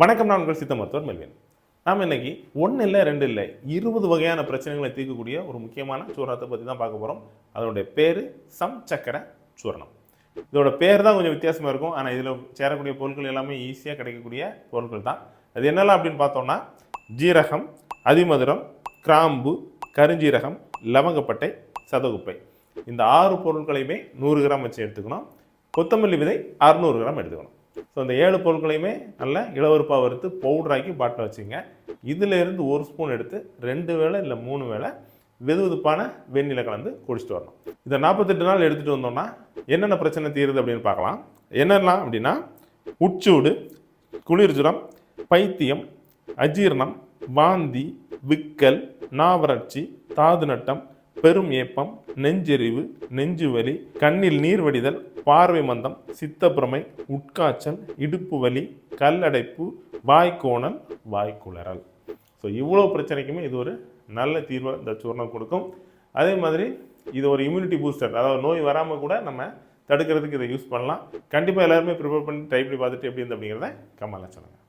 வணக்கம் நான் உங்கள் சித்த மருத்துவர் மெல்வின். நாம் இன்னைக்கு ஒன்று இல்லை ரெண்டு இல்லை இருபது வகையான பிரச்சனைகளை தீர்க்கக்கூடிய ஒரு முக்கியமான சூரணத்தை பற்றி தான் பார்க்க போகிறோம் அதனுடைய பேர் சம் சக்கர சூரணம். இதோட பேர் தான் கொஞ்சம் வித்தியாசமாக இருக்கும். ஆனால் இதில் சேரக்கூடிய பொருட்கள் எல்லாமே ஈஸியாக கிடைக்கக்கூடிய பொருட்கள் தான். அது என்னெல்லாம் அப்படின்னு பார்த்தோம்னா ஜீரகம் அதிமதுரம் கிராம்பு கருஞ்சீரகம் லவங்கப்பட்டை சதகுப்பை. இந்த ஆறு பொருட்களையுமே நூறு கிராம் வச்சு எடுத்துக்கணும். கொத்தமல்லி விதை அறுநூறு கிராம் எடுத்துக்கணும். ஸோ இந்த ஏழு பொருட்களையுமே நல்லா இளவருப்பாக வறுத்து பவுடராக்கி பாட்டில் வச்சுங்க. இதிலேருந்து ஒரு ஸ்பூன் எடுத்து ரெண்டு வேளை இல்லை மூணு வேளை வெது வெதுப்பான வெந்நில கலந்து குடிச்சிட்டு வரணும். இதை நாற்பத்தெட்டு நாள் எடுத்துகிட்டு வந்தோம்னா என்னென்ன பிரச்சனை தீருது அப்படின்னு பார்க்கலாம். என்னெல்லாம் அப்படின்னா உச்சூடு குளிர்ஜுரம் பைத்தியம் அஜீரணம் வாந்தி விக்கல் நாவறட்சி தாது நட்டம் பெரும் ஏப்பம் நெஞ்செறிவு நெஞ்சுவலி கண்ணில் நீர் வடிதல் பார்வை மந்தம் சித்தப்பிரமை உட்காய்ச்சல் இடுப்பு வலி கல்லடைப்பு வாய்க்கோணல் வாய்க்குளறல் ஸோ இவ்வளோ பிரச்சனைக்குமே இது ஒரு நல்ல தீர்வை இந்த சூர்ணம் கொடுக்கும். அதே மாதிரி இது ஒரு இம்யூனிட்டி பூஸ்டர் அதாவது நோய் வராமல் கூட நம்ம தடுக்கிறதுக்கு இதை யூஸ் பண்ணலாம். கண்டிப்பாக எல்லாருமே ப்ரிப்பேர் பண்ணி ட்ரை பண்ணி பார்த்துட்டு எப்படி இருந்து அப்படிங்கிறத கமெண்ட்ல சொல்லுங்கள்